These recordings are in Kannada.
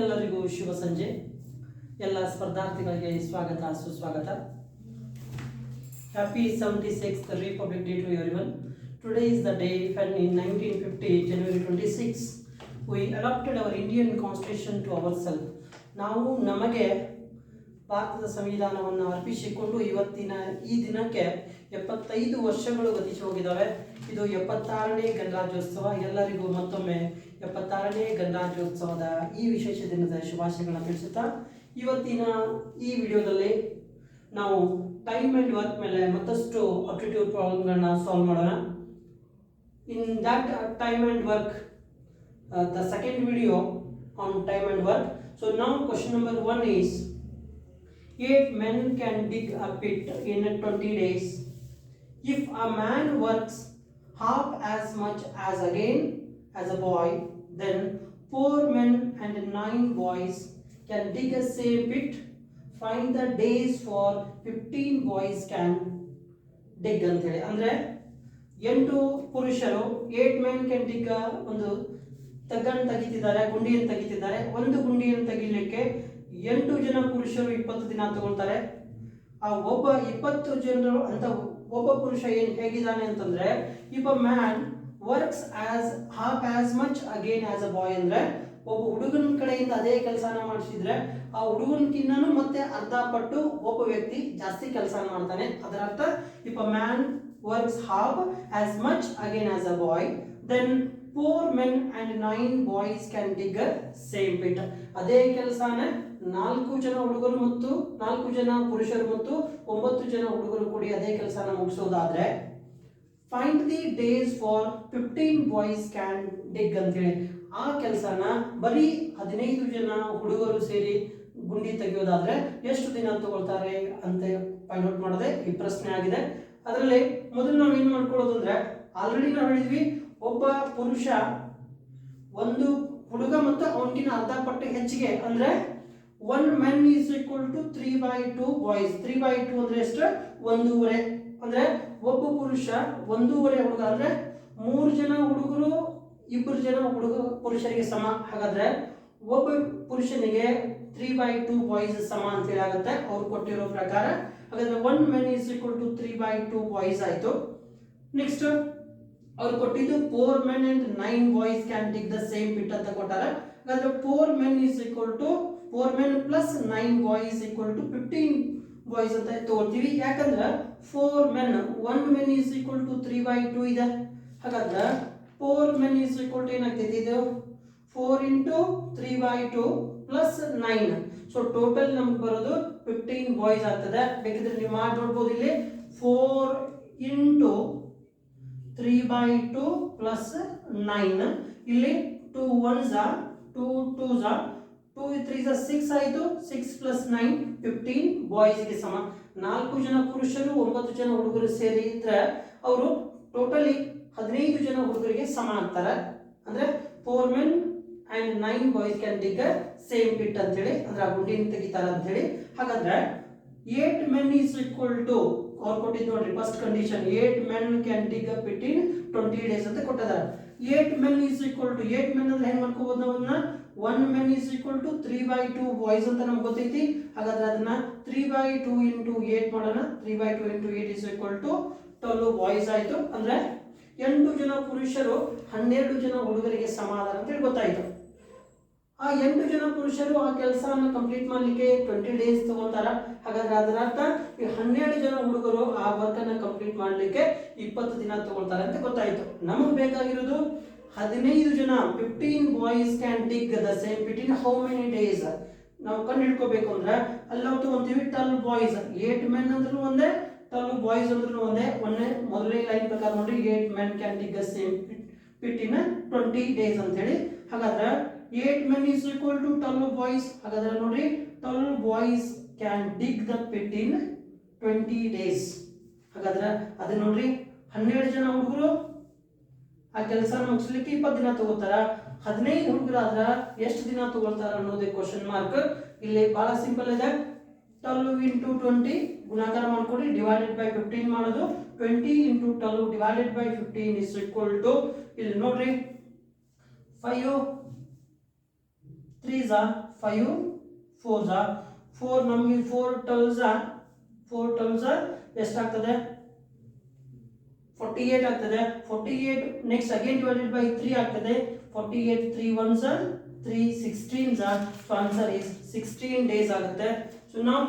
ಎಲ್ಲರಿಗೂ ಶುಭ ಸಂಜೆ. ಎಲ್ಲ ಸ್ಪರ್ಧಾರ್ಥಿಗಳಿಗೆ ಸ್ವಾಗತ, ಸುಸ್ವಾಗತ. Happy seventy six republic day to everyone today is the day when in nineteen fifty January twenty six we adopted our Indian constitution to our self ನಾವು ನಮಗೆ ಭಾರತದ ಸಂವಿಧಾನವನ್ನು ಅರ್ಪಿಸಿಕೊಂಡು ಇವತ್ತಿನ ಈ ದಿನಕ್ಕೆ ಎಪ್ಪತ್ತೈದು ವರ್ಷಗಳು ಗತಿಸಿ ಹೋಗಿದ್ದಾವೆ. ಇದು ಎಪ್ಪತ್ತಾರನೇ ಗಣರಾಜ್ಯೋತ್ಸವ. ಎಲ್ಲರಿಗೂ ಮತ್ತೊಮ್ಮೆ ಎಪ್ಪತ್ತಾರನೇ ಗಣರಾಜ್ಯೋತ್ಸವದ ಈ ವಿಶೇಷ ದಿನದ ಶುಭಾಶಯಗಳನ್ನು ತಿಳಿಸುತ್ತಾ, ಇವತ್ತಿನ ಈ ವಿಡಿಯೋದಲ್ಲಿ ನಾವು ಟೈಮ್ ಅಂಡ್ ವರ್ಕ್ ಮೇಲೆ ಮತ್ತಷ್ಟು ಅಪ್ಟಿಟ್ಯೂಡ್ ಪ್ರಾಬ್ಲಮ್ಗಳನ್ನ ಸಾಲ್ವ್ ಮಾಡೋಣ. In that time and work the second video on time and work so ನಾವು question number one is eight men can dig a pit in twenty days if a man works half as much as again as a boy, then four men and nine boys can dig a same pit, find the days for 15 boys can dig ಅಂತೇಳಿ ಅಂದರೆ ಎಂಟು ಪುರುಷರು ಏಟ್ ಮ್ಯಾನ್ ಕ್ಯಾನ್ ಡಿಗ್ ಒಂದು ತಗ್ಗನ್ನು ತೆಗಿತಿದ್ದಾರೆ, ಗುಂಡಿಯನ್ನು ತೆಗಿತಿದ್ದಾರೆ. ಒಂದು ಗುಂಡಿಯನ್ನು ತೆಗಿಲಿಕ್ಕೆ ಎಂಟು ಜನ ಪುರುಷರು ಇಪ್ಪತ್ತು ದಿನ ತಗೊಳ್ತಾರೆ. ಆ ಒಬ್ಬ ಇಪ್ಪತ್ತು ಜನರು ಅಂತ ಒಬ್ಬ ಪುರುಷ ಏನು ಹೇಗಿದ್ದಾನೆ ಅಂತಂದರೆ, ಇಬ್ಬ man works as half as much again as a boy ಅಂದ್ರೆ, ಒಬ್ಬ ಹುಡುಗನ ಕಡೆಯಿಂದ ಅದೇ ಕೆಲಸನ ಮಾಡಿಸಿದ್ರೆ, ಆ ಹುಡುಗನಕಿನ್ನೂ ಮತ್ತೆ ಅರ್ಧ ಪಟ್ಟು ಒಬ್ಬ ವ್ಯಕ್ತಿ ಜಾಸ್ತಿ ಕೆಲಸ ಮಾಡ್ತಾನೆ. ಅದರ ಅರ್ಥ if a man works half as much again as a boy then four men and nine boys can dig same pit ಅದೇ ಕೆಲಸನ ನಾಲ್ಕು ಜನ ಹುಡುಗರು ಮತ್ತು ನಾಲ್ಕು ಜನ ಪುರುಷರು ಮತ್ತು ಒಂಬತ್ತು ಜನ ಹುಡುಗರು ಕೂಡಿ ಅದೇ ಕೆಲಸನ ಮುಗಿಸೋದಾದ್ರೆ find the days for fifteen boys can dig ಅಂತೇಳಿ. ಆ ಕೆಲಸನ ಬರೀ ಹದಿನೈದು ಜನ ಹುಡುಗರು ಸೇರಿ ಗುಂಡಿ ತೆಗೆಯೋದಾದ್ರೆ ಎಷ್ಟು ದಿನ ತಗೊಳ್ತಾರೆ ಅಂತ ಫೈಂಡ್ ಔಟ್ ಮಾಡೋದೇ ಈ ಪ್ರಶ್ನೆ ಆಗಿದೆ. ಅದರಲ್ಲಿ ಮೊದಲು ನಾವು ಏನು ಮಾಡ್ಕೊಳ್ಳೋದು ಅಂದ್ರೆ ಆಲ್ರೆಡಿ ನಾವು ಹೇಳಿದ್ವಿ ಒಬ್ಬ ಪುರುಷ ಒಂದು ಹುಡುಗ ಮತ್ತು ಅವನಿಗಿನ ಅರ್ಧ ಪಟ್ಟು ಹೆಚ್ಚಿಗೆ ಅಂದ್ರೆ one men is equal to three by two boys three by two ಅಂದರೆ ಎಷ್ಟು? ಒಂದೂವರೆ. ಅಂದ್ರೆ ಒಬ್ಬ ಪುರುಷ ಒಂದೂವರೆ ಹುಡುಗ ಅಂದ್ರೆ ಮೂರು ಜನ ಹುಡುಗರು ಇಬ್ಬರು ಜನ ಹುಡುಗ ಪುರುಷರಿಗೆ ಸಮ. ಹಾಗಾದ್ರೆ ಒಬ್ಬ ಪುರುಷನಿಗೆ ತ್ರೀ ಬೈ ಟೂ ಬಾಯ್ಸ್ ಸಮ ಅಂತ ಹೇಳಿ ಆಗುತ್ತೆ. ಅವ್ರು ಕೊಟ್ಟಿರೋ ಪ್ರಕಾರ. ಹಾಗಾದ್ರೆ one men is equal to three by two boys ಆಯ್ತು. ನೆಕ್ಸ್ಟ್ ಅವ್ರು ಕೊಟ್ಟಿದ್ದು four men and nine boys can dig the same pit ಅಂತ ಕೊಟ್ಟಾರೆ. ಹಾಗಾದ್ರೆ four men is equal to four men plus nine boys equal to fifteen boys ಅಂತ ತೋರ್ತೀವಿ. ಯಾಕಂದ್ರೆ four men one men is equal to three by two ಇದೆ. ಹಾಗಾದ್ರೆ four men is equal to ಏನಾಗ್ತೈತಿ ಇದು? Four into three by two plus nine so total ನಮ್ಗೆ ಬರೋದು ಫಿಫ್ಟೀನ್ ಬಾಯ್ಸ್ ಆಗ್ತದೆ. ಬೇಕಿದ್ರೆ ನೀವು ಮಾಡಿ ನೋಡ್ಬೋದು ಇಲ್ಲಿ. Four into three by two plus nine ಇಲ್ಲಿ ಟೂ ಒನ್ ಝಾ ಟೂ ಟೂ ಝಾ ಟೂ ತ್ರೀ ಝಾ ಸಿಕ್ಸ್ ಆಯಿತು. ಸಿಕ್ಸ್ ಪ್ಲಸ್ ನೈನ್ ಫಿಫ್ಟೀನ್ ಬಾಯ್ಸ್ಗೆ ಸಮ. ನಾಲ್ಕು ಜನ ಪುರುಷರು, ಒಂಬತ್ತು ಜನ ಹುಡುಗರು ಸೇರಿ ಇದ್ರೆ ಅವರು ಟೋಟಲಿ ಹದಿನೈದು ಜನ ಹುಡುಗರಿಗೆ ಸಮ ಅಂತಾರೆ. ಅಂದ್ರೆ four men and nine boys can dig same pit ಅಂತೇಳಿ, ಅಂದ್ರೆ ಆ ಗುಂಡಿನ ತೆಗಿತಾರೆ ಅಂತ ಹೇಳಿ ಹಾಗಾದ್ರೆ eight men is equal to ಅವ್ರು ಕೊಟ್ಟಿದ್ದು ನೋಡ್ರಿ first condition eight men can dig up it in twenty days ಅಂತ ಕೊಟ್ಟದ eight men is equal to eight men ಅಂದ್ರೆ ಹೆಂಗ್ ಮಾಡ್ಕೋಬಹುದು ನಾವನ್ನ one men is equal to three by two boys ಅಂತ ನಮ್ಗೆ ಗೊತ್ತೈತಿ. ಹಾಗಾದ್ರೆ ಅದನ್ನ three by two into eight ಮಾಡೋಣ. Three by two into eight is equal to twelve boys ಆಯಿತು. ಅಂದರೆ ಎಂಟು ಜನ ಪುರುಷರು ಹನ್ನೆರಡು ಜನ ಹುಡುಗರಿಗೆ ಸಮಾಧಾನ ಅಂತೇಳಿ ಗೊತ್ತಾಯಿತು. ಆ ಎಂಟು ಜನ ಪುರುಷರು ಆ ಕೆಲಸವನ್ನು ಕಂಪ್ಲೀಟ್ ಮಾಡಲಿಕ್ಕೆ ಟ್ವೆಂಟಿ ಡೇಸ್ ತಗೋತಾರ. ಹಾಗಾದ್ರೆ ಅದರ ಅರ್ಥ ಈ ಹನ್ನೆರಡು ಜನ ಹುಡುಗರು ಆ ವರ್ಕ್ ಕಂಪ್ಲೀಟ್ ಮಾಡಲಿಕ್ಕೆ ಇಪ್ಪತ್ತು ದಿನ ತಗೊಳ್ತಾರೆ ಅಂತ ಗೊತ್ತಾಯ್ತು. ನಮಗೆ ಬೇಕಾಗಿರೋದು ಹದಿನೈದು ಜನ fifteen boys can dig the same fifteen how many days ನಾವು ಕಂಡು ಹಿಡ್ಕೋಬೇಕು ಅಂದ್ರೆ, ಅಲ್ಲಿ ನಾವು ತಗೊಂತೀವಿ ಟ್ವೆಲ್ ಬಾಯ್ಸ್ ಏಟ್ ಮೆನ್ ಅಂದ್ರೂ ಒಂದೇ ಟ್ವೆಲ್ ಬಾಯ್ಸ್ ಅಂದ್ರೂ ಒಂದೇ. ಒಂದೇ ಮೊದಲನೇ ಲೈನ್ ಪ್ರಕಾರ ನೋಡಿ eight men can dig the same pit in twenty days ಅಂತ ಹೇಳಿ ಹಾಗಾದ್ರೆ eight men is equal to twelve boys ಹಾಗಾದ್ರೆ ನೋಡ್ರಿ twelve boys can dig the pit in twenty days ಹಾಗಾದ್ರೆ ಅದು ನೋಡ್ರಿ, ಹನ್ನೆರಡು ಜನ ಹುಡುಗರು ಆ ಕೆಲಸ ಮುಗಿಸ್ಲಿಕ್ಕೆ ಇಪ್ಪತ್ತು ದಿನ ತಗೋತಾರ? ಹದಿನೈದು ಹುಡುಗರಾದ್ರ ಎಷ್ಟು ದಿನ ತಗೊಳ್ತಾರ ಅನ್ನೋದೇ ಕ್ವಶನ್ ಮಾರ್ಕ್ ಇಲ್ಲಿ ಬಹಳ ಸಿಂಪಲ್ ಇದೆ. ಟ್ವೆಲ್ವ್ ಇಂಟು ಟ್ವೆಂಟಿ ಗುಣಾಕಾರ ಮಾಡ್ಕೊಡಿ ಡಿವೈಡೆಡ್ ಬೈ ಫಿಫ್ಟೀನ್ ಮಾಡೋದು. Twenty into twelve divided by fifteen is equal to ಇಲ್ಲಿ ನೋಡ್ರಿ. ಫೈವ್ ತ್ರೀ ಝಾ ಫೈವ್ ಫೋರ್ ಝಾ ಫೋರ್ ನಮಗೆ ಫೋರ್ ಟ್ವೆಲ್ ಝಾ ಫೋರ್ ಟ್ವೆಲ್ ಝಾ ಎಷ್ಟಾಗ್ತದೆ ಫೋರ್ಟಿ ಏಟ್ ಆಗ್ತದೆ. Forty eight next again divided by three ಆಗ್ತದೆ. Forty eight three one sir three sixteen sir so answer is sixteen days ಆಗುತ್ತೆ. ಸೊ ನಾವು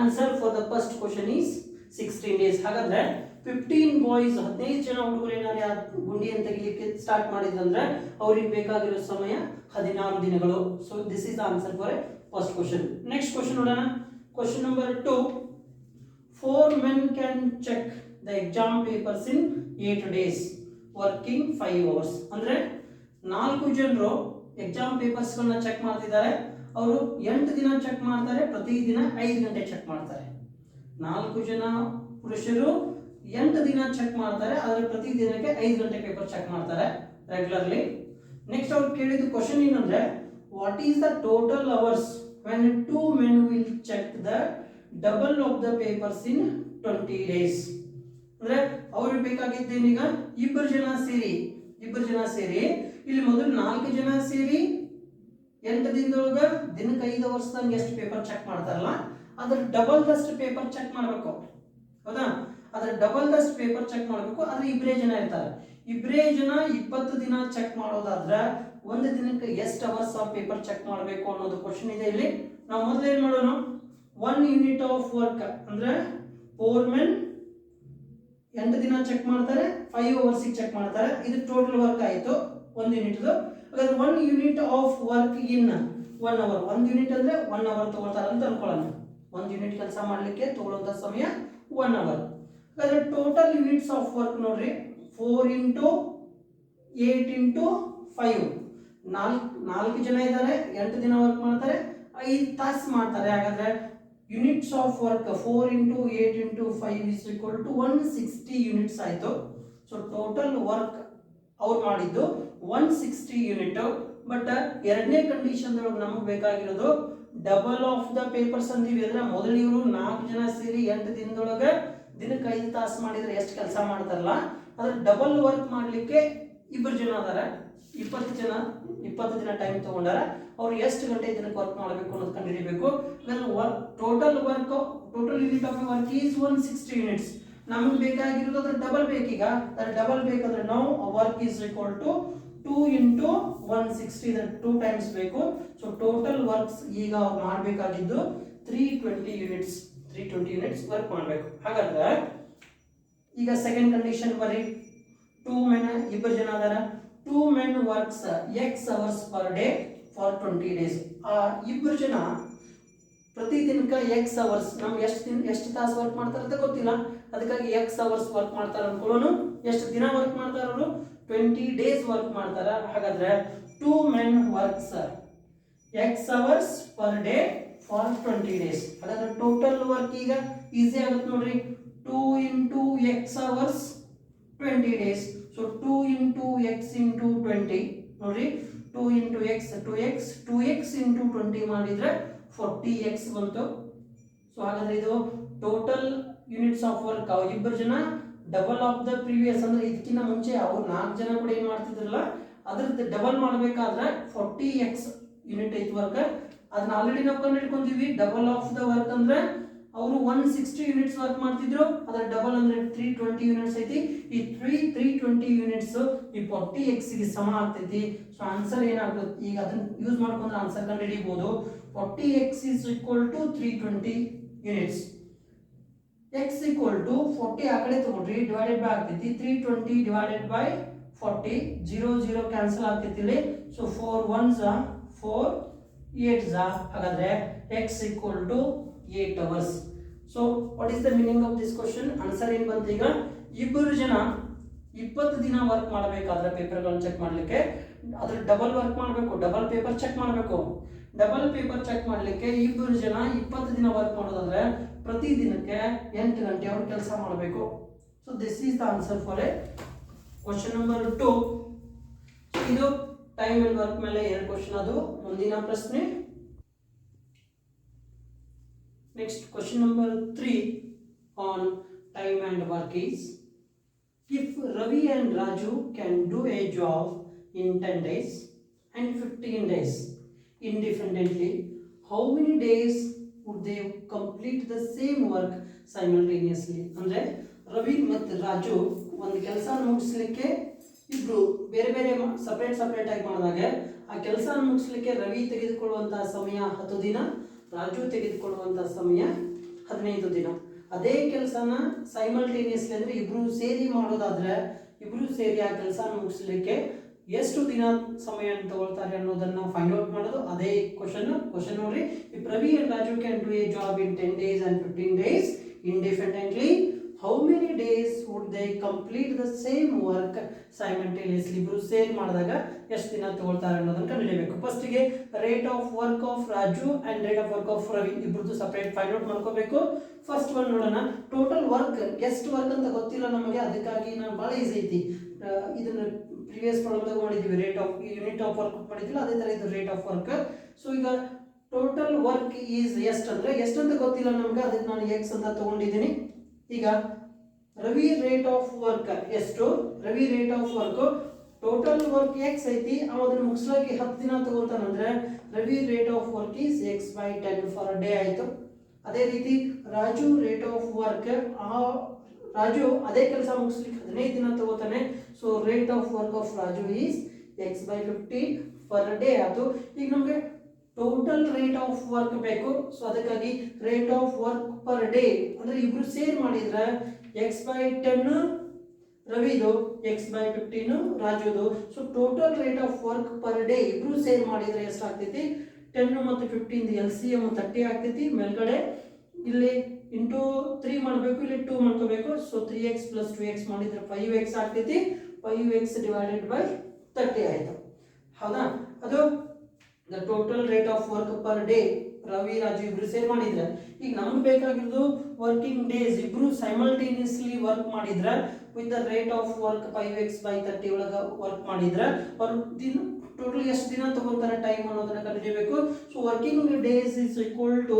answer for the first question is sixteen days ಹಾಗಾದ್ರೆ ಫಿಫ್ಟೀನ್ ಬಾಯ್ಸ್ ಹದಿನೈದು ಜನ ಹುಡುಗರು ಏನಾದ್ರು ಯಾರು ಗುಂಡಿಯನ್ನು ತೆಗಿಲಿಕ್ಕೆ ಸ್ಟಾರ್ಟ್ ಮಾಡಿದ್ರಂದ್ರೆ ಅವ್ರಿಗೆ ಬೇಕಾಗಿರೋ ಸಮಯ ಹದಿನಾರು ದಿನಗಳು. So this is answer for first question next question ನೋಡೋಣ. Question number two four men can check the exam papers in eight days working five hours ಅಂದರೆ ನಾಲ್ಕು ಜನರು ಎಕ್ಸಾಮ್ ಪೇಪರ್ಸ್ಗಳನ್ನ ಚೆಕ್ ಮಾಡ್ತಿದ್ದಾರೆ. ಅವರು ಎಂಟು ದಿನ ಚೆಕ್ ಮಾಡ್ತಾರೆ ಪ್ರತಿದಿನ ಐದು ಗಂಟೆ ಚೆಕ್ ಮಾಡ್ತಾರೆ. ನಾಲ್ಕು ಜನ ಪುರುಷರು ಎಂಟು ದಿನ ಚೆಕ್ ಮಾಡ್ತಾರೆ, ಆದರೆ ಪ್ರತಿ ದಿನಕ್ಕೆ ಐದು ಗಂಟೆ ಪೇಪರ್ ಚೆಕ್ ಮಾಡ್ತಾರೆ ರೆಗ್ಯುಲರ್ಲಿ ನೆಕ್ಸ್ಟ್ ಅವ್ರು ಕೇಳಿದ ಕ್ವಶನ್ ಏನಂದ್ರೆ what is the total hours when two men will check the double of the papers in twenty days ಅಂದ್ರೆ ಅವ್ರಿಗೆ ಬೇಕಾಗಿದ್ದೇನೀಗ? ಇಬ್ಬರು ಜನ ಸೇರಿ, ಇಬ್ಬರು ಜನ ಸೇರಿ, ಇಲ್ಲಿ ಮೊದಲು ನಾಲ್ಕು ಜನ ಸೇರಿ ಎಂಟು ದಿನದೊಳಗ ದಿನಕ್ಕೆ ಐದು ವರ್ಷದಂಗೆ ಎಷ್ಟು ಪೇಪರ್ ಚೆಕ್ ಮಾಡ್ತಾರಲ್ಲ, ಅದ್ರ ಡಬಲ್ ದಷ್ಟು ಪೇಪರ್ ಚೆಕ್ ಮಾಡಬೇಕು. ಹೌದಾ? ಅದ್ರ ಡಬಲ್ ದಷ್ಟು ಪೇಪರ್ ಚೆಕ್ ಮಾಡಬೇಕು, ಆದ್ರೆ ಇಬ್ಬರೇ ಜನ ಇರ್ತಾರೆ. ಇಬ್ಬರೇ ಜನ ಇಪ್ಪತ್ತು ದಿನ ಚೆಕ್ ಮಾಡೋದಾದ್ರೆ ಒಂದು ದಿನಕ್ಕೆ ಎಷ್ಟು ಅವರ್ಸ್ ಆಫ್ ಪೇಪರ್ ಚೆಕ್ ಮಾಡಬೇಕು ಅನ್ನೋದು ಕ್ವಶನ್ ಇದೆ ಇಲ್ಲಿ. ನಾವು ಮೊದಲು ಏನು ಮಾಡೋಣ? ಒನ್ ಯೂನಿಟ್ ಆಫ್ ವರ್ಕ್ ಅಂದ್ರೆ ಫೋರ್ ಮೆನ್ ಎಂಟು ದಿನ ಚೆಕ್ ಮಾಡ್ತಾರೆ ಫೈವ್ ಅವರ್ಸಿಗೆ ಚೆಕ್ ಮಾಡ್ತಾರೆ. ಇದು ಟೋಟಲ್ ವರ್ಕ್ ಆಯಿತು, ಒಂದು ಯೂನಿಟ್ದು ಹಾಗಾದ್ರೆ one unit of work in one hour ಒಂದು ಯೂನಿಟ್ ಅಂದ್ರೆ ಒನ್ ಅವರ್ ತಗೊಳ್ತಾರೆ ಅಂತ ಅನ್ಕೊಳ್ಳೋಣ. ಒಂದು ಯೂನಿಟ್ ಕೆಲಸ ಮಾಡಲಿಕ್ಕೆ ತಗೊಳ್ಳುವಂಥ ಸಮಯ ಒನ್ ಅವರ್ ಹಾಗಾದ್ರೆ ಟೋಟಲ್ ಯೂನಿಟ್ಸ್ ಆಫ್ ವರ್ಕ್ ನೋಡ್ರಿ four into eight into five ನಾಲ್ಕು ನಾಲ್ಕು ಜನ ಇದ್ದಾರೆ, ಎಂಟು ದಿನ ವರ್ಕ್ ಮಾಡ್ತಾರೆ, ಐದು ತಾಸು ಮಾಡ್ತಾರೆ. ಹಾಗಾದ್ರೆ units of work four into eight into five is equal to one sixty units ಆಯಿತು. ಸೊ ಟೋಟಲ್ ವರ್ಕ್ ಅವ್ರು ಮಾಡಿದ್ದು ಒನ್ ಸಿಕ್ಸ್ಟಿ ಯೂನಿಟ್ ಬಟ್ ಎರಡನೇ ಕಂಡೀಷನ್ ಒಳಗೆ ನಮಗೆ ಬೇಕಾಗಿರೋದು ಡಬಲ್ ಆಫ್ ದ ಪೇಪರ್ಸ್ ಅಂದೀವಿ ಅಂದ್ರೆ ಮೊದಲು ಇವರು ನಾಲ್ಕು ಜನ ಸೇರಿ ಎಂಟು ದಿನದೊಳಗೆ ದಿನಕ್ಕೆ ಐದು ತಾಸು ಮಾಡಿದ್ರೆ ಎಷ್ಟು ಕೆಲಸ ಮಾಡ್ತಾರಲ್ಲ? ಅದ್ರ ಡಬಲ್ ವರ್ಕ್ ಮಾಡಲಿಕ್ಕೆ ಇಬ್ಬರು ಜನ ಅದಾರ. ಇಪ್ಪತ್ತು ಜನ, ಇಪ್ಪತ್ತು ದಿನ ಟೈಮ್ ತಗೊಂಡಾರ, ಅವ್ರು ಎಷ್ಟು ಗಂಟೆ ದಿನಕ್ಕೆ ವರ್ಕ್ ಮಾಡಬೇಕು ಅನ್ನೋದು ಕಂಡುಹಿಡಿಬೇಕು. Work total work total unit of work is one sixty units ನಮಗೆ ಬೇಕಾಗಿರೋದು ಅದ್ರ ಡಬಲ್ ಬೇಕೀಗ ಅದ್ರ ಡಬಲ್ ಬೇಕಂದ್ರೆ ನಾವು work is equal to two into one sixty two times ಬೇಕು. ಸೊ ಟೋಟಲ್ ವರ್ಕ್ಸ್ ಈಗ ಅವ್ರು ಮಾಡಬೇಕಾಗಿದ್ದು three twenty units three twenty units work ಮಾಡಬೇಕು. ಹಾಗಾದ್ರೆ, ಈಗ ಸೆಕೆಂಡ್ ಕಂಡೀಷನ್ ಬರೀ ಟೂ ಮೆನ್ ಇಬ್ಬರು ಜನ ಅದಾರ. Two men works x hours per day for twenty days ಆ ಇಬ್ಬರು ಜನ ಪ್ರತಿ ದಿನಕ್ಕೆ ಎಕ್ಸ್ ಅವರ್ಸ್ ನಮ್ಗೆ ಎಷ್ಟು ದಿನ, ಎಷ್ಟು ತಾಸು ವರ್ಕ್ ಮಾಡ್ತಾರೆ ಅಂತ ಗೊತ್ತಿಲ್ಲ. ಅದಕ್ಕಾಗಿ ಎಕ್ಸ್ ಅವರ್ಸ್ ವರ್ಕ್ ಮಾಡ್ತಾರೆ ಅನ್ಕೊಳ್ಳೋನು. ಎಷ್ಟು ದಿನ ವರ್ಕ್ ಮಾಡ್ತಾರೆ ಅವರು? ಟ್ವೆಂಟಿ ಡೇಸ್ ವರ್ಕ್ ಮಾಡ್ತಾರೆ. ಹಾಗಾದ್ರೆ two men works x hours per day for twenty days ಹಾಗಾದ್ರೆ ಟೋಟಲ್ ವರ್ಕ್ ಈಗ ಈಸಿ ಆಗುತ್ತೆ ನೋಡ್ರಿ. Two into x hours twenty days so two into x into twenty ನೋಡ್ರಿ two into x two x two x into twenty ಮಾಡಿದ್ರೆ ಫೋರ್ಟಿ ಎಕ್ಸ್ ಬಂತು. ಸೊ ಹಾಗಾದ್ರೆ ಇದು ಟೋಟಲ್ ಯೂನಿಟ್ಸ್ ಆಫ್ ವರ್ಕ್ ಇಬ್ಬರು ಜನ ಡಬಲ್ ಆಫ್ ದ ಪ್ರೀವಿಯಸ್ ಅಂದ್ರೆ ಇದಕ್ಕಿಂತ ಮುಂಚೆ ಅವ್ರು ನಾಲ್ಕು ಜನ ಕೂಡ ಏನು ಮಾಡ್ತಿದ್ರಲ್ಲ, ಅದ್ರದ್ದು ಡಬಲ್ ಮಾಡಬೇಕಾದ್ರೆ ಫೋರ್ಟಿ ಎಕ್ಸ್ ಯೂನಿಟ್ ಐತ್ ವರ್ಕ್ ಅದನ್ನ ಆಲ್ರೆಡಿ ನಾವು ಕಂಡು ಹಿಡ್ಕೊಂತೀವಿ ಡಬಲ್ ಆಫ್ ದ ವರ್ಕ್ ಅಂದ್ರೆ ಅವರು ಒನ್ ಸಿಕ್ಸ್ಟಿ ಯೂನಿಟ್ಸ್ ವರ್ಕ್ ಮಾಡ್ತಿದ್ರು. ಅದರ ಡಬಲ್ ಅಂದ್ರೆ ತ್ರೀ ಟ್ವೆಂಟಿ ಯೂನಿಟ್ಸ್ ಐತಿ. ಈ ತ್ರೀ ತ್ರೀ ಟ್ವೆಂಟಿ ಯೂನಿಟ್ಸ್ ಈ ಫೋರ್ಟಿ ಎಕ್ಸ್ಗೆ ಸಮ ಆಗ್ತೈತಿ. ಸೊ ಆನ್ಸರ್ ಏನಾಗುತ್ತೆ ಈಗ ಅದನ್ನ ಯೂಸ್ ಮಾಡ್ಕೊಂಡ್ರೆ ಆನ್ಸರ್ ಕಂಡು ಹಿಡಿಬಹುದು forty x is equal to three twenty units x equal to forty ಆ ಕಡೆ ತಗೊಂಡ್ರಿ ಡಿವೈಡೆಡ್ ಬೈ ಆಗ್ತೈತಿ. Three twenty divided by forty zero zero cancel ಆಗ್ತೈತಿ ಇಲ್ಲಿ. ಸೊ ಫೋರ್ ಒನ್ ಝಾ ಫೋರ್ ಏಟ್ ಝಾ ಹಾಗಾದ್ರೆ x equal to eight hours so what is the meaning of this question answer ಏನ್ ಬಂತು ಈಗ? ಇಬ್ಬರು ಜನ ಇಪ್ಪತ್ತು ದಿನ ವರ್ಕ್ ಮಾಡಬೇಕಾದ್ರೆ ಪೇಪರ್ಗಳನ್ನು ಚೆಕ್ ಮಾಡಲಿಕ್ಕೆ, ಅದ್ರ ಡಬಲ್ ವರ್ಕ್ ಮಾಡಬೇಕು ಡಬಲ್ ಪೇಪರ್ ಚೆಕ್ ಮಾಡಬೇಕು. ಡಬಲ್ ಪೇಪರ್ ಚೆಕ್ ಮಾಡಲಿಕ್ಕೆ ಇಬ್ಬರು ಜನ ಇಪ್ಪತ್ತು ದಿನ ವರ್ಕ್ ಮಾಡೋದಾದ್ರೆ ಪ್ರತಿ ದಿನಕ್ಕೆ ಎಂಟು ಗಂಟೆ ಅವ್ರು ಕೆಲಸ ಮಾಡಬೇಕು. So this is the answer for a question number two ಇದು ಟೈಮ್ ಅಂಡ್ ವರ್ಕ್ ಮೇಲೆ ಎರಡು ಕ್ವಶನ್ ಅದು? ಮುಂದಿನ ಪ್ರಶ್ನೆ. Next question number three on time and work is If Ravi and Raju can do a job in 10 days and 15 days, independently how many days would they complete the same work simultaneously ಅಂದರೆ ರವಿ ಮತ್ತು ರಾಜು ಒಂದು ಕೆಲಸ ಮುಗಿಸ್ಲಿಕ್ಕೆ ಇಬ್ರು ಬೇರೆ ಬೇರೆ ಸಪ್ರೇಟ್ ಸಪ್ರೇಟ್ ಆಗಿ ಮಾಡಿದಾಗ ಆ ಕೆಲಸ ಮುಗಿಸ್ಲಿಕ್ಕೆ ರವಿ ತೆಗೆದುಕೊಳ್ಳುವಂತಹ ಸಮಯ ಹತ್ತು ದಿನ ರಾಜು ತೆಗೆದುಕೊಳ್ಳುವಂಥ ಸಮಯ ಹದಿನೈದು ದಿನ. ಅದೇ ಕೆಲಸನ ಸೈಮಲ್ಟೇನಿಯಸ್ಲಿ ಅಂದರೆ ಇಬ್ರು ಸೇರಿ ಮಾಡೋದಾದ್ರೆ ಇಬ್ರು ಸೇರಿ ಆ ಕೆಲಸ ಮುಗಿಸ್ಲಿಕ್ಕೆ ಎಷ್ಟು ದಿನ ಸಮಯ ತಗೊಳ್ತಾರೆ ಅನ್ನೋದನ್ನ ಫೈಂಡ್ ಔಟ್ ಮಾಡೋದು. ಅದೇ ಕ್ವಶನ್ ಕ್ವಶನ್ ನೋಡ್ರಿ. Ravi and Raju can do a job in ten days and fifteen days independently how many days would they complete the same work simultaneously ಇಬ್ಬರು ಸೇರ್ ಮಾಡಿದಾಗ ಎಷ್ಟು ದಿನ ತಗೊಳ್ತಾರೆ ಅನ್ನೋದನ್ನು ಕಂಡುಹಿಡಿಯಬೇಕು ಫಸ್ಟಿಗೆ rate of work of Raju and rate of work of Ravi ಇಬ್ಬರದ್ದು separate find out ಮಾಡ್ಕೋಬೇಕು. ಫಸ್ಟ್ ಒಂದು ನೋಡೋಣ. ಟೋಟಲ್ ವರ್ಕ್ ಎಷ್ಟು ವರ್ಕ್ ಅಂತ ಗೊತ್ತಿಲ್ಲ ನಮಗೆ. ಅದಕ್ಕಾಗಿ ನಾವು ಭಾಳ ಈಸಿ ಐತಿ. ಇದನ್ನ ಪ್ರಿವಿಯಸ್ ಪ್ರಾಬ್ಲಮ್ದಾಗ ಮಾಡಿದ್ದೀವಿ rate of unit of work ಮಾಡಿದ್ದಿಲ್ಲ ಅದೇ ಥರ ಇದು ರೇಟ್ ಆಫ್ ವರ್ಕ್ ಸೊ ಈಗ ಟೋಟಲ್ ವರ್ಕ್ ಈಸ್ ಎಷ್ಟು ಅಂದರೆ ಎಷ್ಟಂತ ಗೊತ್ತಿಲ್ಲ ನಮ್ಗೆ. ಅದಕ್ಕೆ ನಾನು ಎಕ್ಸ್ ಅಂತ ತಗೊಂಡಿದ್ದೀನಿ. ಈಗ ರವಿ ರೇಟ್ ಆಫ್ ವರ್ಕ್ ಎಷ್ಟು? Ravi rate of work total work x ಐತಿ, ಅವ ಅದನ್ನ ಮುಗಿಸ್ಲಕ್ಕೆ ಹತ್ತು ದಿನ ತಗೋತಾನಂದ್ರೆ Ravi rate of work is x by ten for day ಆಯಿತು. ಅದೇ ರೀತಿ ರಾಜು ರೇಟ್ ಆಫ್ ವರ್ಕ್ ಆ ರಾಜು ಅದೇ ಕೆಲಸ ಮುಗಿಸ್ಲಿಕ್ಕೆ ಹದಿನೈದು ದಿನ ತಗೋತಾನೆ. So rate of work of Raju is x by fifty per day ಆಯಿತು. ಈಗ ನಮಗೆ ಟೋಟಲ್ ರೇಟ್ ಆಫ್ ವರ್ಕ್ ಬೇಕು. ಸೊ ಅದಕ್ಕಾಗಿ rate of work per day ಅಂದ್ರೆ ಇಬ್ರು ಸೇರ್ ಮಾಡಿದ್ರೆ ಎಕ್ಸ್ ಬೈ ಟೆನ್ ರವಿದು x by fifteen ರಾಜುದು. So total rate of work per day ಇಬ್ರು ಸೇರ್ ಮಾಡಿದ್ರೆ ಎಷ್ಟಾಗ್ತೈತಿ? ಟೆನ್ ಮತ್ತು fifteen L C M thirty ಆಗ್ತೈತಿ. ಮೇಲ್ಗಡೆ ಇಲ್ಲಿ ಇಂಟು ತ್ರೀ ಮಾಡಬೇಕು, ಇಲ್ಲಿ ಟೂ ಮಾಡ್ಕೋಬೇಕು. So three x plus two x ಮಾಡಿದ್ರೆ ಫೈವ್ ಎಕ್ಸ್ ಆಗ್ತೈತಿ. Five x divided by thirty ಆಯಿತು. ಹೌದಾ? ಅದು the total rate of work per day Ravi Raju ಇಬ್ರು ಸೇರ್ ಮಾಡಿದ್ರೆ. ಈಗ ನಮ್ಗೆ ಬೇಕಾಗಿರೋದು ವರ್ಕಿಂಗ್ ಡೇಸ್ ಇಬ್ರು ಸೈಮಲ್ಟೇನಿಯಸ್ಲಿ ವರ್ಕ್ ಮಾಡಿದ್ರೆ with the rate of work five x by thirty ಒಳಗೆ ವರ್ಕ್ ಮಾಡಿದ್ರೆ, ಅವ್ರು ದಿನ ಟೋಟಲ್ ಎಷ್ಟು ದಿನ ತಗೋತಾರೆ ಟೈಮ್ ಅನ್ನೋದನ್ನ ಕಂಡುಹಿಡಿಯಬೇಕು so working days is equal to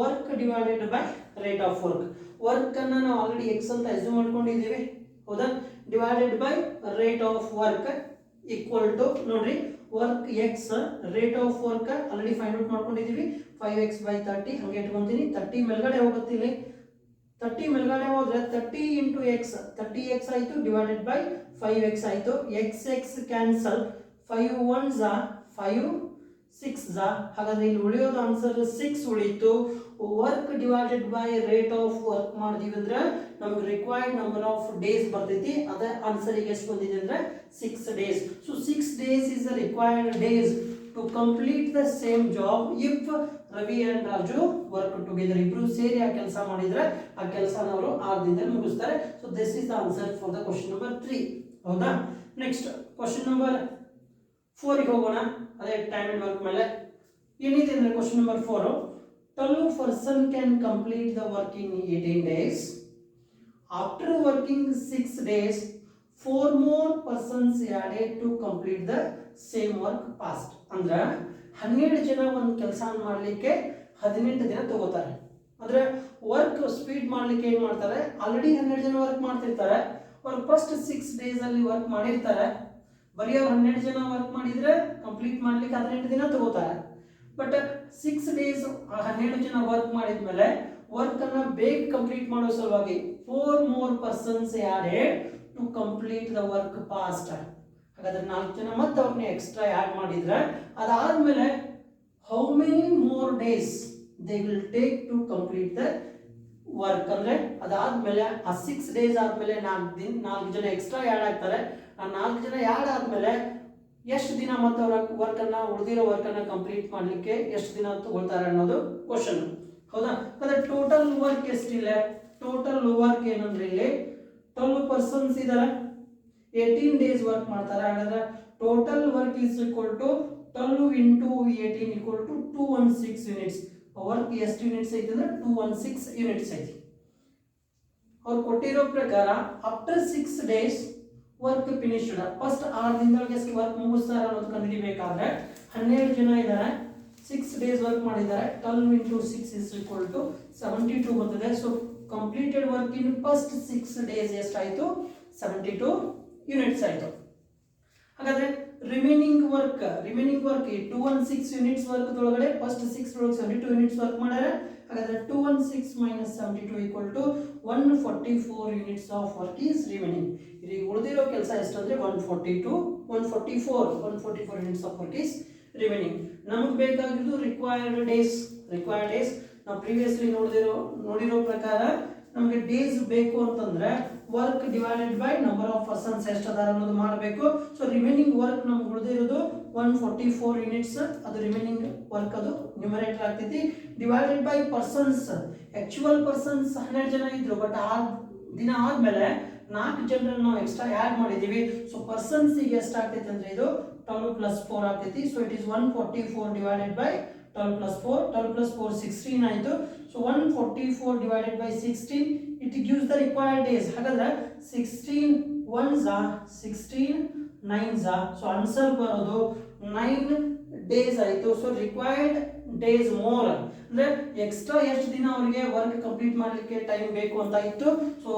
work divided by rate of work work ಅನ್ನ ನಾವು ಆಲ್ರೆಡಿ ಎಕ್ಸ್ ಅಂತ ಎಸ್ಯೂಮ್ ಮಾಡ್ಕೊಂಡಿದ್ದೀವಿ. ಹೌದಾ? Divided by rate of work equal to ನೋಡ್ರಿ work x rate of work already find out ಮಾಡ್ಕೊಂಡಿದ್ದೀವಿ ಫೈವ್ ಎಕ್ಸ್ ಬೈ ತರ್ಟಿ ಹಂಗೆ ಇಟ್ಕೊಂತೀನಿ. ತರ್ಟಿ ಮೇಲ್ಗಡೆ ಹೋಗುತ್ತೆ ಇಲ್ಲಿ. ತರ್ಟಿ ಮೇಲ್ಗಡೆ ಹೋದ್ರೆ thirty into x thirty x ಆಯಿತು ಡಿವೈಡೆಡ್ ಬೈ ಫೈವ್ ಎಕ್ಸ್ ಆಯಿತು. X x cancel five one five six ಹಾಗಾದ್ರೆ ಇಲ್ಲಿ ಉಳಿಯೋದು ಆನ್ಸರ್ ಸಿಕ್ಸ್ ಉಳಿತು. Work divided by rate of work ಮಾಡಿದೀವಿ ಅಂದ್ರೆ ನಮ್ಗೆ ರಿಕ್ವೈರ್ಡ್ ನಂಬರ್ ಆಫ್ ಡೇಸ್ ಬರ್ತೈತಿ. ಅದೇ ಆನ್ಸರ್ ಈಗ ಎಷ್ಟು ಬಂದಿದೆ ಅಂದ್ರೆ six days so six days is the required days to complete the same job if Ravi and Raju work together ಇಬ್ರು ಸೇರಿ ಆ ಕೆಲಸ ಮಾಡಿದ್ರೆ ಆ ಕೆಲಸನ ಅವರು ಆರು ದಿನದಲ್ಲಿ ಮುಗಿಸ್ತಾರೆ. So this is the answer for the question number three ಹೌದಾ? ನೆಕ್ಸ್ಟ್ ಕ್ವಶನ್ ನಂಬರ್ ಫೋರಿಗೆ ಹೋಗೋಣ. ಅದೇ ಟೈಮ್ ವರ್ಕ್ ಮೇಲೆ. ಏನಿದೆ ಅಂದ್ರೆ question number four twelve person can complete the work in eighteen days after working six days four more persons added to complete the same work fast ಅಂದ್ರೆ ಹನ್ನೆರಡು ಜನ ಒಂದು ಕೆಲಸ ಮಾಡಲಿಕ್ಕೆ ಹದಿನೆಂಟು ದಿನ ತಗೋತಾರೆ. ಅಂದ್ರೆ ವರ್ಕ್ ಸ್ಪೀಡ್ ಮಾಡ್ಲಿಕ್ಕೆ ಏನು ಮಾಡ್ತಾರೆ? ಆಲ್ರೆಡಿ ಹನ್ನೆರಡು ಜನ ವರ್ಕ್ ಮಾಡ್ತಿರ್ತಾರೆ. ಅವ್ರು ಫಸ್ಟ್ ಸಿಕ್ಸ್ ಡೇಸ್ ಅಲ್ಲಿ ವರ್ಕ್ ಮಾಡಿರ್ತಾರೆ. ಬರೀ ಅವ್ರು ಹನ್ನೆರಡು ಜನ ವರ್ಕ್ ಮಾಡಿದ್ರೆ ಕಂಪ್ಲೀಟ್ ಮಾಡ್ಲಿಕ್ಕೆ ಹದಿನೆಂಟು ದಿನ ತಗೋತಾರೆ. ಬಟ್ ಸಿಕ್ಸ್ ಡೇಸ್ ಹನ್ನೆರಡು ಜನ ವರ್ಕ್ ಮಾಡಿದ್ಮೇಲೆ ವರ್ಕ್ ಅನ್ನ ಬೇಗ ಕಂಪ್ಲೀಟ್ ಮಾಡೋ ಸಲುವಾಗಿ four more persons added to complete the work fast ಹಾಗಾದ್ರೆ ನಾಲ್ಕು ಜನ ಮತ್ತೆ ಅವ್ರನ್ನ ಎಕ್ಸ್ಟ್ರಾ ಆ್ಯಡ್ ಮಾಡಿದ್ರೆ ಅದಾದ್ಮೇಲೆ how many more days they will take to complete the work ಅಂದ್ರೆ ಅದಾದ್ಮೇಲೆ ಆ ಸಿಕ್ಸ್ ಡೇಸ್ ಆದ್ಮೇಲೆ ನಾಲ್ಕು ದಿನ ನಾಲ್ಕು ಜನ ಎಕ್ಸ್ಟ್ರಾ ಆ್ಯಡ್ ಆಗ್ತಾರೆ. ಆ ನಾಲ್ಕು ಜನ ಆ್ಯಡ್ ಆದ್ಮೇಲೆ ಎಷ್ಟು ದಿನ ಮತ್ತೆ ಅವರ ವರ್ಕ್ ಅನ್ನ ಉಳಿದಿರೋ ವರ್ಕ್ ಅನ್ನ ಕಂಪ್ಲೀಟ್ ಮಾಡ್ಲಿಕ್ಕೆ ಎಷ್ಟು ದಿನ ತಗೊಳ್ತಾರೆ ಅನ್ನೋದು ಕ್ವಶನ್ ಹೌದಾ? ಅಂದ್ರೆ ಟೋಟಲ್ ವರ್ಕ್ ಎಷ್ಟಿಲ್ಲ ಟೋಟಲ್ ವರ್ಕ್ ಏನಂದ್ರೆ ಇಲ್ಲಿ ಟ್ವೆಲ್ವ್ ಪರ್ಸನ್ಸ್ ಇದಾರೆ. ಏಯ್ಟೀನ್ ಡೇಸ್ ವರ್ಕ್ ಮಾಡ್ತಾರೆ. ಹಾಗಾದ್ರೆ total work is equal to twelve into eighteen equal to two one six units work ಎಷ್ಟು ಯೂನಿಟ್ಸ್ ಐತಿ ಅಂದ್ರೆ ಟೂ ಒನ್ ಸಿಕ್ಸ್ ಯೂನಿಟ್ಸ್ ಐತಿ. ಅವ್ರು ಕೊಟ್ಟಿರೋ ಪ್ರಕಾರ after six days work finished first ಆರು ದಿನದೊಳಗೆ ಎಷ್ಟು ವರ್ಕ್ ಮುಗಿಸ್ತಾರೆ ಅನ್ನೋದು ಕಂಡುಹಿಡಿಬೇಕಾದ್ರೆ ಹನ್ನೆರಡು ಜನ ಇದ್ದಾರೆ ಸಿಕ್ಸ್ ಡೇಸ್ ವರ್ಕ್ ಮಾಡಿದ್ದಾರೆ. Twelve into six is equal to seventy two ಬರ್ತದೆ. So completed work in first six days ಎಷ್ಟಾಯಿತು? ಸೆವೆಂಟಿ ಟು ಯೂನಿಟ್ಸ್ ಆಯಿತು. ಹಾಗಾದ್ರೆ remaining work remaining work two one six units work ಒಳಗಡೆ ಫಸ್ಟ್ ಸಿಕ್ಸ್ ಒಳಗೆ ಸೆವೆಂಟಿ ಟೂ ಯೂನಿಟ್ಸ್ ವರ್ಕ್ ಮಾಡ್ಯಾರ. ಹಾಗಾದ್ರೆ two one six minus seventy two equal to one forty four units of work is remaining ಇಲ್ಲಿ ಉಳಿದಿರೋ ಕೆಲಸ ಎಷ್ಟಂದ್ರೆ one forty two one forty four one forty four units of work is remaining ನಮಗೆ ಬೇಕಾಗಿದ್ದು ರಿಕ್ವೈರ್ಡ್ ಡೇಸ್ ರಿಕ್ವೈರ್ಡ್ ಡೇಸ್ ನಾವು ಪ್ರೀವಿಯಸ್ಲಿ ನೋಡಿದಿರೋ, ನೋಡಿರೋ ಪ್ರಕಾರ ನಮಗೆ ಡೇಸ್ ಬೇಕು ಅಂತಂದ್ರೆ work divided by number of persons ಎಷ್ಟು ಅದಾರ ಅನ್ನೋದು ಮಾಡಬೇಕು. ಸೊ ರಿಮೈನಿಂಗ್ ವರ್ಕ್ ನಮ್ಗೆ ಉಳಿದಿರೋದು ಒನ್ ಫೋರ್ಟಿ ಫೋರ್ ಯೂನಿಟ್ಸ್ ಅದು ರಿಮೈನಿಂಗ್ ವರ್ಕ್ ಅದು ನ್ಯೂಮರೇಟರ್ ಆಗ್ತೈತಿ. Divided by persons actual persons ಹನ್ನೆರಡು ಜನ ಇದ್ರು ಬಟ್ ಆ ದಿನ ಆದಮೇಲೆ ನಾಲ್ಕು ಜನರನ್ನು ನಾವು ಎಕ್ಸ್ಟ್ರಾ ಆ್ಯಡ್ ಮಾಡಿದ್ದೀವಿ ಸೊ ಪರ್ಸನ್ಸ್ ಈಗ ಎಷ್ಟಾಗ್ತೈತೆ ಅಂದ್ರೆ ಇದು ಟ್ವೆಲ್ ಪ್ಲಸ್ ಫೋರ್ ಆಗ್ತೈತಿ. So it is one forty four divided by twelve plus four twelve plus four sixteen ಆಯಿತು. So one forty four divided by sixteen it gives the required days ಹಾಗಾದ್ರೆ ಸಿಕ್ಸ್ಟೀನ್ ಒನ್ ಝಾ ಸಿಕ್ಸ್ಟೀನ್ ನೈನ್ ಝಾ ಸೊ ಆನ್ಸರ್ ಬರೋದು ನೈನ್ ಡೇಸ್ ಆಯಿತು. ಸೊ ರಿಕ್ವೈರ್ಡ್ ಡೇಸ್ ಮೋರ್ ಅಂದರೆ ಎಕ್ಸ್ಟ್ರಾ ಎಷ್ಟು ದಿನ ಅವರಿಗೆ ವರ್ಕ್ ಕಂಪ್ಲೀಟ್ ಮಾಡಲಿಕ್ಕೆ ಟೈಮ್ ಬೇಕು ಅಂತ ಇತ್ತು. So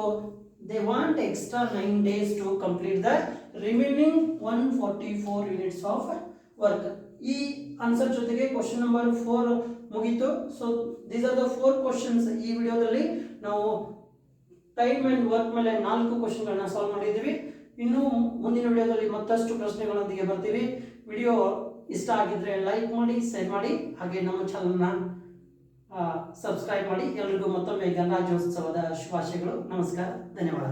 they want extra nine days to complete the remaining one forty four units of work ಈ ಆನ್ಸರ್ ಜೊತೆಗೆ ಕ್ವಶನ್ ನಂಬರ್ ಫೋರ್ ಮುಗೀತು. So these are the four questions ಈ ವಿಡಿಯೋದಲ್ಲಿ ನಾವು ಟೈಮ್ ಆ್ಯಂಡ್ ವರ್ಕ್ ಮೇಲೆ ನಾಲ್ಕು ಕ್ವಶನ್ಗಳನ್ನ ಸಾಲ್ವ್ ಮಾಡಿದ್ದೀವಿ. ಇನ್ನು ಮುಂದಿನ ವಿಡಿಯೋದಲ್ಲಿ ಮತ್ತಷ್ಟು ಪ್ರಶ್ನೆಗಳೊಂದಿಗೆ ಬರ್ತೀವಿ. ವಿಡಿಯೋ ಇಷ್ಟ ಆಗಿದ್ರೆ ಲೈಕ್ ಮಾಡಿ ಶೇರ್ ಮಾಡಿ, ಹಾಗೆ ನಮ್ಮ ಚಾನಲ್ನ ಸಬ್ಸ್ಕ್ರೈಬ್ ಮಾಡಿ. ಎಲ್ರಿಗೂ ಮತ್ತೊಮ್ಮೆ ಗಣರಾಜ್ಯೋತ್ಸವದ ಶುಭಾಶಯಗಳು. ನಮಸ್ಕಾರ. ಧನ್ಯವಾದ.